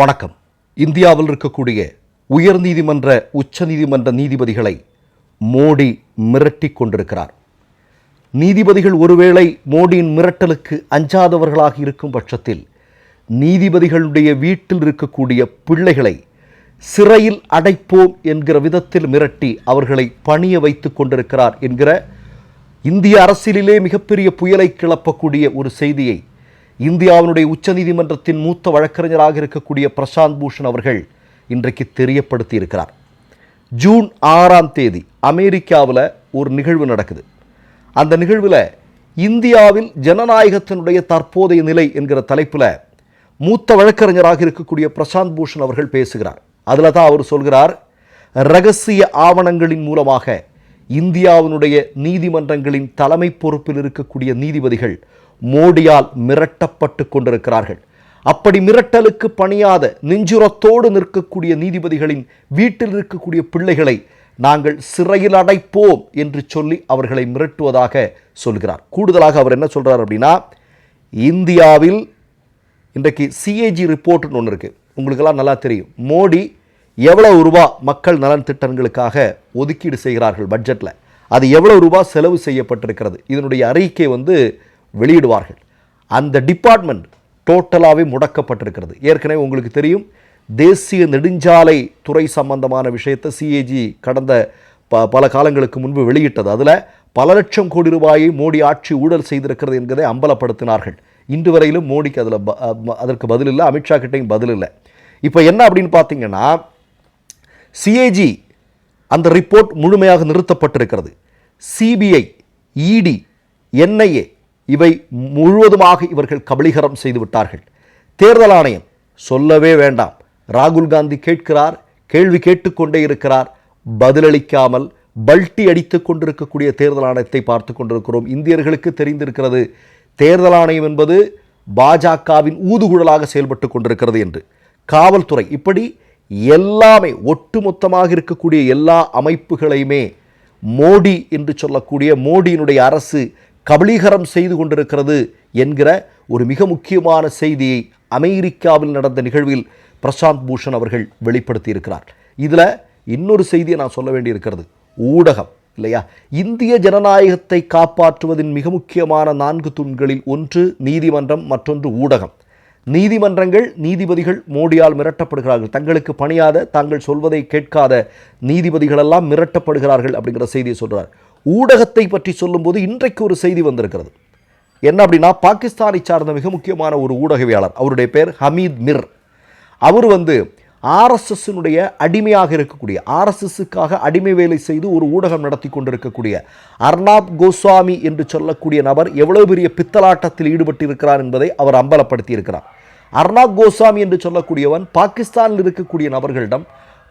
வணக்கம். இந்தியாவில் இருக்கக்கூடிய உயர்நீதிமன்ற உச்சநீதிமன்ற நீதிபதிகளை மோடி மிரட்டி கொண்டிருக்கிறார். நீதிபதிகள் ஒருவேளை மோடியின் மிரட்டலுக்கு அஞ்சாதவர்களாக இருக்கும் பட்சத்தில் நீதிபதிகளுடைய வீட்டில் இருக்கக்கூடிய பிள்ளைகளை சிறையில் அடைப்போம் என்கிற விதத்தில் மிரட்டி அவர்களை பணிய வைத்து கொண்டிருக்கிறார் என்கிற இந்திய அரசியலிலே மிகப்பெரிய புயலை கிளப்பக்கூடிய ஒரு செய்தியை இந்தியாவினுடைய உச்சநீதிமன்றத்தின் மூத்த வழக்கறிஞராக இருக்கக்கூடிய பிரசாந்த் பூஷன் அவர்கள் இன்றைக்கு தெரியப்படுத்தி இருக்கிறார் ஜூன் ஆறாம் தேதி அமெரிக்காவில் ஒரு நிகழ்வு நடக்குது. அந்த நிகழ்வில் இந்தியாவில் ஜனநாயகத்தினுடைய தற்போதைய நிலை என்கிற தலைப்பில் மூத்த வழக்கறிஞராக இருக்கக்கூடிய பிரசாந்த் பூஷன் அவர்கள் பேசுகிறார். அதில் தான் அவர் சொல்கிறார் ரகசிய ஆவணங்களின் மூலமாக இந்தியாவினுடைய நீதிமன்றங்களின் தலைமை பொறுப்பில் இருக்கக்கூடிய நீதிபதிகள் மோடியால் மிரட்டப்பட்டு கொண்டிருக்கிறார்கள். அப்படி மிரட்டலுக்கு பணியாத நெஞ்சுரத்தோடு நிற்கக்கூடிய நீதிபதிகளின் வீட்டில் இருக்கக்கூடிய பிள்ளைகளை நாங்கள் சிறையில் அடைப்போம் என்று சொல்லி அவர்களை மிரட்டுவதாக சொல்கிறார். கூடுதலாக அவர் என்ன சொல்கிறார் அப்படின்னா இந்தியாவில் இன்றைக்கு சிஏஜி ரிப்போர்ட்னு ஒன்று இருக்குது உங்களுக்கெல்லாம் நல்லா தெரியும். மோடி எவ்வளவு ரூபா மக்கள் நலன் திட்டங்களுக்காக ஒதுக்கீடு செய்கிறார்கள் பட்ஜெட்டில் அது எவ்வளவு ரூபா செலவு செய்யப்பட்டிருக்கிறது. இதனுடைய அறிக்கை வந்து வெளியிடுவார்கள். அந்த டிபார்ட்மெண்ட் டோட்டலாகவே முடக்கப்பட்டிருக்கிறது. ஏற்கனவே உங்களுக்கு தெரியும் தேசிய நெடுஞ்சாலை துறை சம்பந்தமான விஷயத்தை சிஏஜி கடந்த ப பல காலங்களுக்கு முன்பு வெளியிட்டது. அதில் பல லட்சம் கோடி ரூபாயை மோடி ஆட்சி ஊழல் செய்திருக்கிறது என்கிறதை அம்பலப்படுத்தினார்கள். இன்று வரையிலும் மோடிக்கு அதில் அதற்கு பதில் இல்லை அமித்ஷா கிட்டையும் பதில் இல்லை. இப்போ என்ன அப்படின்னு பார்த்தீங்கன்னா சிஏஜி அந்த ரிப்போர்ட் முழுமையாக நிறுத்தப்பட்டிருக்கிறது. சிபிஐ இடி என்ஐஏ இவை முழுவதுமாக இவர்கள் கபலீகரம் செய்து விட்டார்கள். தேர்தல் ஆணையம் சொல்லவே வேண்டாம். ராகுல் காந்தி கேட்கிறார் கேள்வி கேட்டுக்கொண்டே இருக்கிறார். பதிலளிக்காமல் பல்ட்டி அடித்து கொண்டிருக்கக்கூடிய தேர்தல் ஆணையத்தை பார்த்து கொண்டிருக்கிறோம். இந்தியர்களுக்கு தெரிந்திருக்கிறது தேர்தல் ஆணையம் என்பது பாஜகவின் ஊதுகுழலாக செயல்பட்டு கொண்டிருக்கிறது என்று. காவல்துறை இப்படி எல்லாமே ஒட்டுமொத்தமாக இருக்கக்கூடிய எல்லா அமைப்புகளையுமே மோடி என்று சொல்லக்கூடிய மோடியினுடைய அரசு கபலீகரம் செய்து கொண்டிருக்கிறது என்கிற ஒரு மிக முக்கியமான செய்தியை அமெரிக்காவில் நடந்த நிகழ்வில் பிரசாந்த் பூஷன் அவர்கள் வெளிப்படுத்தி இருக்கிறார் இதில் இன்னொரு செய்தியை நான் சொல்ல வேண்டியிருக்கிறது. ஊடகம் இல்லையா? இந்திய ஜனநாயகத்தை காப்பாற்றுவதின் மிக முக்கியமான நான்கு தூண்களில் ஒன்று நீதிமன்றம் மற்றொன்று ஊடகம். நீதிமன்றங்கள் நீதிபதிகள் மோடியால் மிரட்டப்படுகிறார்கள். தங்களுக்கு பணியாத தாங்கள் சொல்வதை கேட்காத நீதிபதிகளெல்லாம் மிரட்டப்படுகிறார்கள் அப்படிங்கிற செய்தியை சொல்றார். ஊடகத்தை பற்றி சொல்லும்போது இன்றைக்கு ஒரு செய்தி வந்திருக்கிறது. என்ன அப்படின்னா பாகிஸ்தானை சார்ந்த மிக முக்கியமான ஒரு ஊடகவியாளர் அவருடைய பேர் ஹமீத் மிர். அவர் வந்து ஆர்எஸ்எஸ்னுடைய அடிமையாக இருக்கக்கூடிய ஆர்எஸ்எஸ்ஸுக்காக அடிமை வேலை செய்து ஒரு ஊடகம் நடத்தி கொண்டிருக்கக்கூடிய அர்னாப் கோஸ்வாமி என்று சொல்லக்கூடிய நபர் எவ்வளவு பெரிய பித்தலாட்டத்தில் ஈடுபட்டிருக்கிறார் என்பதை அவர் அம்பலப்படுத்தி இருக்கிறார் அர்னாப் கோஸ்வாமி என்று சொல்லக்கூடியவன் பாகிஸ்தானில் இருக்கக்கூடிய நபர்களிடம்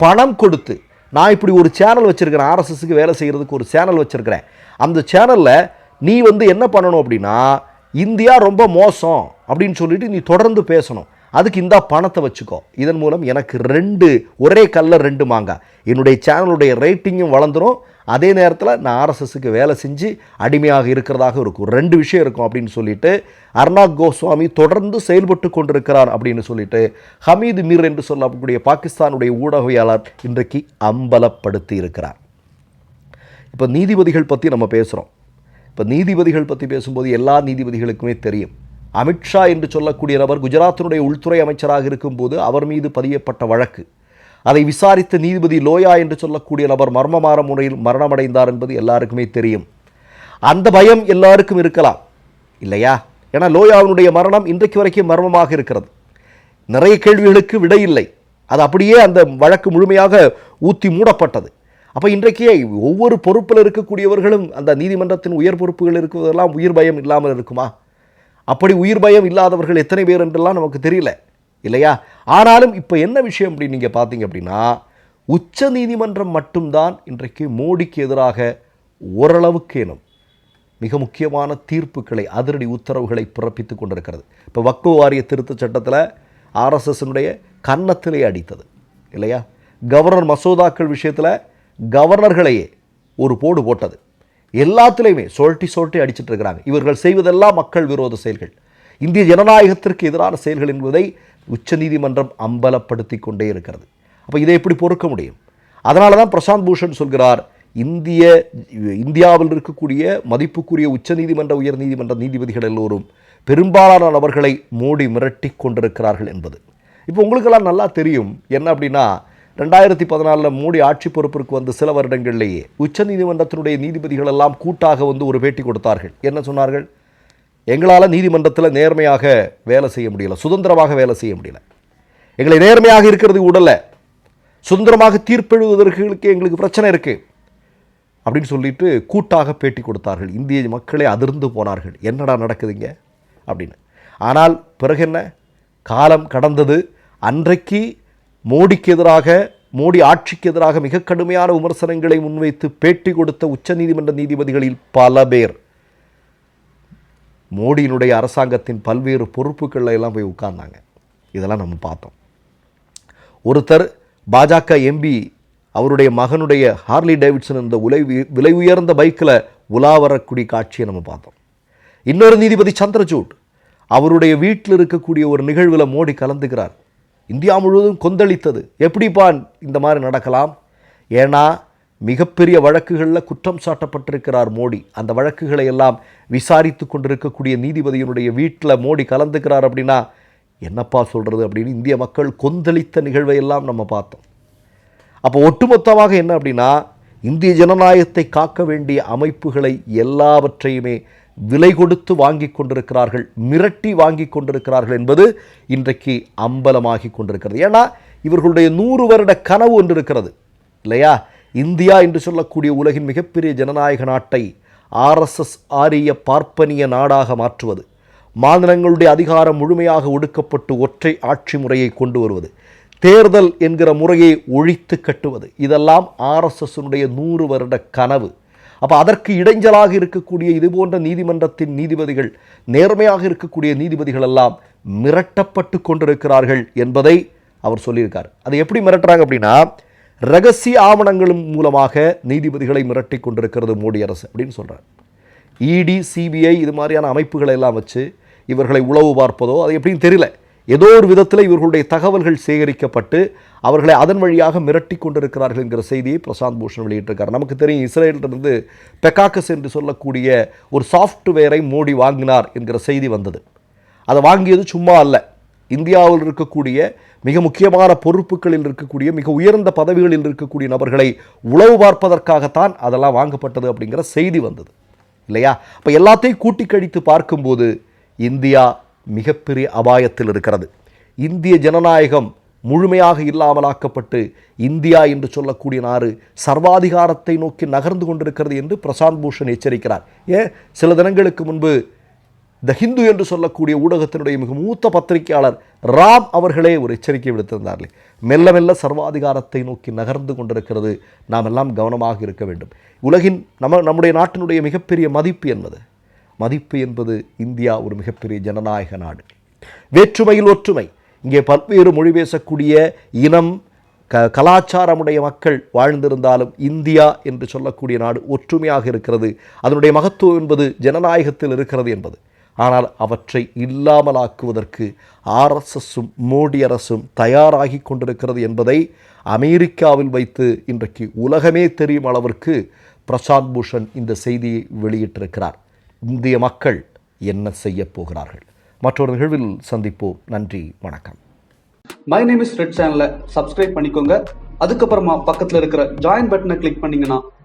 பணம் கொடுத்து நான் இப்படி ஒரு சேனல் வச்சுருக்கிறேன் ஆர்எஸ்எஸ்க்கு வேலை செய்கிறதுக்கு ஒரு சேனல் வச்சுருக்கிறேன். அந்த சேனலில் நீ வந்து என்ன பண்ணணும் அப்படின்னா இந்தியா ரொம்ப மோசம் அப்படின்னு சொல்லிட்டு நீ தொடர்ந்து பேசணும். அதுக்கு இந்த பணத்தை வச்சுக்கோ. இதன் மூலம் எனக்கு ரெண்டு ஒரே கல்ல ரெண்டு மாங்காய் என்னுடைய சேனலுடைய ரேட்டிங்கும் வளர்ந்துடும் அதே நேரத்தில் நான் ஆர்எஸ்எஸ்க்கு வேலை செஞ்சு அடிமையாக இருக்கிறதாக இருக்கும். ரெண்டு விஷயம் இருக்கும் அப்படின்னு சொல்லிட்டு அர்னாப் கோஸ்வாமி தொடர்ந்து செயல்பட்டு கொண்டிருக்கிறார் அப்படின்னு சொல்லிட்டு ஹமீது மீர் என்று சொல்லக்கூடிய பாகிஸ்தானுடைய ஊடகவியாளர் இன்றைக்கு அம்பலப்படுத்தி இருக்கிறார். இப்போ நீதிபதிகள் பற்றி நம்ம பேசுகிறோம் இப்போ நீதிபதிகள் பற்றி பேசும்போது எல்லா நீதிபதிகளுக்குமே தெரியும். அமித்ஷா என்று சொல்லக்கூடிய நபர் குஜராத்தினுடைய உள்துறை அமைச்சராக இருக்கும்போது அவர் மீது பதியப்பட்ட வழக்கு. அதை விசாரித்த நீதிபதி லோயா என்று சொல்லக்கூடிய நபர் மர்மமான முறையில் மரணமடைந்தார் என்பது எல்லாருக்குமே தெரியும். அந்த பயம் எல்லாருக்கும் இருக்கலாம். இல்லையா? ஏன்னா லோயாவினுடைய மரணம் இன்றைக்கு வரைக்கும் மர்மமாக இருக்கிறது. நிறைய கேள்விகளுக்கு விடை இல்லை. அது அப்படியே அந்த வழக்கு முழுமையாக ஊத்தி மூடப்பட்டது. அப்போ இன்றைக்கே ஒவ்வொரு பொறுப்பில் இருக்கக்கூடியவர்களும் அந்த நீதிமன்றத்தின் உயர் பொறுப்புகள் இருக்குவதெல்லாம் உயிர் பயம் இல்லாமல் இருக்குமா? அப்படி உயிர் பயம் இல்லாதவர்கள் எத்தனை பேர் என்றெல்லாம் நமக்கு தெரியல. இல்லையா? ஆனாலும் இப்போ என்ன விஷயம் அப்படின்னு நீங்கள் பார்த்தீங்க அப்படின்னா உச்ச நீதிமன்றம் மட்டும்தான் இன்றைக்கு மோடிக்கு எதிராக ஓரளவுக்கு எனும் மிக முக்கியமான தீர்ப்புகளை அதிரடி உத்தரவுகளை பிறப்பித்து கொண்டிருக்கிறது. இப்போ வக்கு வாரிய திருத்த சட்டத்தில் ஆர்எஸ்எஸ்னுடைய கன்னத்திலே அடித்தது இல்லையா? கவர்னர் மசோதாக்கள் விஷயத்தில் கவர்னர்களையே ஒரு போடு போட்டது. எல்லாத்துலேயுமே சொல்ட்டி சொல்ட்டி அடிச்சிட்டு இருக்கிறாங்க. இவர்கள் செய்வதெல்லாம் மக்கள் விரோத செயல்கள். இந்திய ஜனநாயகத்திற்கு எதிரான செயல்கள் என்பதை உச்சநீதிமன்றம் அம்பலப்படுத்தி கொண்டே இருக்கிறது. அப்போ இதை எப்படி பொறுக்க முடியும்? அதனால தான் பிரசாந்த் பூஷன் சொல்கிறார் இந்திய இந்தியாவில் இருக்கக்கூடிய மதிப்புக்குரிய உச்சநீதிமன்ற உயர்நீதிமன்ற நீதிபதிகள் எல்லோரும் பெரும்பாலான நபர்களை மோடி மிரட்டி கொண்டிருக்கிறார்கள் என்பது. இப்போ உங்களுக்கெல்லாம் நல்லா தெரியும் என்ன அப்படின்னா ரெண்டாயிரத்தி பதினாலில் மோடி ஆட்சி பொறுப்பிற்கு வந்து சில வருடங்களிலேயே உச்சநீதிமன்றத்தினுடைய நீதிபதிகள் எல்லாம் கூட்டாக வந்து ஒரு பேட்டி கொடுத்தார்கள். என்ன சொன்னார்கள்? எங்களால் நீதிமன்றத்தில் நேர்மையாக வேலை செய்ய முடியல சுதந்திரமாக வேலை செய்ய முடியல. எங்களை நேர்மையாக இருக்கிறது உடலை சுதந்திரமாக தீர்ப்பெழுவதற்கு எங்களுக்கு பிரச்சனை இருக்குது அப்படின்னு சொல்லிட்டு கூட்டாக பேட்டி கொடுத்தார்கள். இந்திய மக்களே அதிர்ந்து போனார்கள். என்னடா நடக்குதுங்க? அப்படின்னு. ஆனால் பிறகு என்ன? காலம் கடந்தது. அன்றைக்கு மோடிக்கு எதிராக மோடி ஆட்சிக்கு எதிராக மிக கடுமையான விமர்சனங்களை முன்வைத்து பேட்டி கொடுத்த உச்சநீதிமன்ற நீதிபதிகளில் பல பேர். மோடியினுடைய அரசாங்கத்தின் பல்வேறு பொறுப்புகளில் எல்லாம் போய் உட்கார்ந்தாங்க. இதெல்லாம் நம்ம பார்த்தோம். ஒருத்தர் பாஜக எம்பி அவருடைய மகனுடைய ஹார்லி டேவிட்சன் இந்த உலை விலை உயர்ந்த பைக்கில் உலா வரக்கூடிய காட்சியை நம்ம பார்த்தோம். இன்னொரு நீதிபதி சந்திரசூட் அவருடைய வீட்டில் இருக்கக்கூடிய ஒரு நிகழ்வில் மோடி கலந்துக்கிறார். இந்தியா முழுவதும் கொந்தளித்தது. எப்படிப்பா இந்த மாதிரி நடக்கலாம்? ஏன்னா மிகப்பெரிய வழக்குகளில் குற்றம் சாட்டப்பட்டிருக்கிறார் மோடி. அந்த வழக்குகளை எல்லாம் விசாரித்து கொண்டிருக்கக்கூடிய நீதிபதியினுடைய வீட்டில் மோடி கலந்துக்கிறார் அப்படின்னா என்னப்பா சொல்கிறது அப்படின்னு இந்திய மக்கள் கொந்தளித்த நிகழ்வை எல்லாம் நம்ம பார்த்தோம். அப்போ ஒட்டுமொத்தமாக என்ன அப்படின்னா இந்திய ஜனநாயகத்தை காக்க வேண்டிய அமைப்புகளை எல்லாவற்றையுமே விலை கொடுத்து வாங்கி கொண்டிருக்கிறார்கள் மிரட்டி வாங்கி கொண்டிருக்கிறார்கள் என்பது இன்றைக்கு அம்பலமாகி கொண்டிருக்கிறது. ஏன்னா இவர்களுடைய நூறு வருட கனவு ஒன்று இருக்கிறது இல்லையா? இந்தியா என்று சொல்லக்கூடிய உலகின் மிகப்பெரிய ஜனநாயக நாட்டை ஆர்எஸ்எஸ் ஆரிய பார்ப்பனிய நாடாக மாற்றுவது மாநிலங்களுடைய அதிகாரம் முழுமையாக ஒடுக்கப்பட்டு ஒற்றை ஆட்சி முறையை கொண்டு வருவது தேர்தல் என்கிற முறையை ஒழித்து கட்டுவது இதெல்லாம் ஆர்எஸ்எஸ்னுடைய நூறு வருட கனவு. அப்போ அதற்கு இடைஞ்சலாக இருக்கக்கூடிய இது போன்ற நீதிமன்றத்தின் நீதிபதிகள் நேர்மையாக இருக்கக்கூடிய நீதிபதிகள் எல்லாம் மிரட்டப்பட்டு கொண்டிருக்கிறார்கள் என்பதை அவர் சொல்லியிருக்கார். அது எப்படி மிரட்டுறாங்க அப்படின்னா ரகசிய ஆவணங்களும் மூலமாக நீதிபதிகளை மிரட்டி கொண்டிருக்கிறது மோடி அரசு அப்படின்னு சொல்கிறார் இடி சிபிஐ இது மாதிரியான அமைப்புகளை எல்லாம் வச்சு இவர்களை உளவு பார்ப்பதோ அது எப்படின்னு தெரியல. ஏதோ ஒரு விதத்தில் இவர்களுடைய தகவல்கள் சேகரிக்கப்பட்டு அவர்களை அதன் வழியாக மிரட்டி கொண்டிருக்கிறார்கள் என்கிற செய்தியை பிரசாந்த் பூஷன் வெளியிட்டிருக்கார். நமக்கு தெரியும் இஸ்ரேலிருந்து பெக்காக்கஸ் என்று சொல்லக்கூடிய ஒரு சாஃப்ட்வேரை மோடி வாங்கினார் என்கிற செய்தி வந்தது. அதை வாங்கியது சும்மா அல்ல. இந்தியாவில் இருக்கக்கூடிய மிக முக்கியமான பொறுப்புகளில் இருக்கக்கூடிய மிக உயர்ந்த பதவிகளில் இருக்கக்கூடிய நபர்களை உளவு பார்ப்பதற்காகத்தான் அதெல்லாம் வாங்கப்பட்டது அப்படிங்கிற செய்தி வந்தது. இல்லையா? இப்போ எல்லாத்தையும் கூட்டி கழித்து பார்க்கும்போது இந்தியா மிகப்பெரிய அபாயத்தில் இருக்கிறது. இந்திய ஜனநாயகம் முழுமையாக இல்லாமலாக்கப்பட்டு இந்தியா என்று சொல்லக்கூடிய நாடு சர்வாதிகாரத்தை நோக்கி நகர்ந்து கொண்டிருக்கிறது என்று பிரசாந்த் பூஷன் எச்சரிக்கிறார். ஏன்? சில தினங்களுக்கு முன்பு த ஹிந்து என்று சொல்லக்கூடிய ஊடகத்தினுடைய மிக மூத்த பத்திரிகையாளர் ராம் அவர்களே ஒரு எச்சரிக்கை விடுத்திருந்தார்களே. மெல்ல மெல்ல சர்வாதிகாரத்தை நோக்கி நகர்ந்து கொண்டிருக்கிறது. நாம் எல்லாம் கவனமாக இருக்க வேண்டும். உலகின் நம்ம நம்முடைய நாட்டினுடைய மிகப்பெரிய மதிப்பு என்பது மதிப்பு என்பது இந்தியா ஒரு மிகப்பெரிய ஜனநாயக நாடு. வேற்றுமையில் ஒற்றுமை இங்கே பல்வேறு மொழி பேசக்கூடிய இனம் க கலாச்சாரமுடைய மக்கள் வாழ்ந்திருந்தாலும் இந்தியா என்று சொல்லக்கூடிய நாடு ஒற்றுமையாக இருக்கிறது. அதனுடைய மகத்துவம் என்பது ஜனநாயகத்தில் இருக்கிறது என்பது. ஆனால் அவற்றை இல்லாமலாக்குவதற்கு ஆர்எஸ்எஸும் மோடி அரசும் தயாராகி கொண்டிருக்கிறது என்பதை அமெரிக்காவில் வைத்து இன்றைக்கு உலகமே தெரியும் அளவிற்கு பிரசாந்த் பூஷன் இந்த செய்தியை வெளியிட்டிருக்கிறார். இந்திய மக்கள் என்ன செய்ய போகிறார்கள்? மற்றொரு நிகழ்வில் சந்திப்போம். நன்றி வணக்கம். மை நேம் இஸ் ரெட் சேனலை சப்ஸ்கிரைப் பண்ணிக்கோங்க. அதுக்கப்புறமா பக்கத்தில் இருக்கிற ஜாயின் பட்டனை கிளிக் பண்ணிங்கன்னா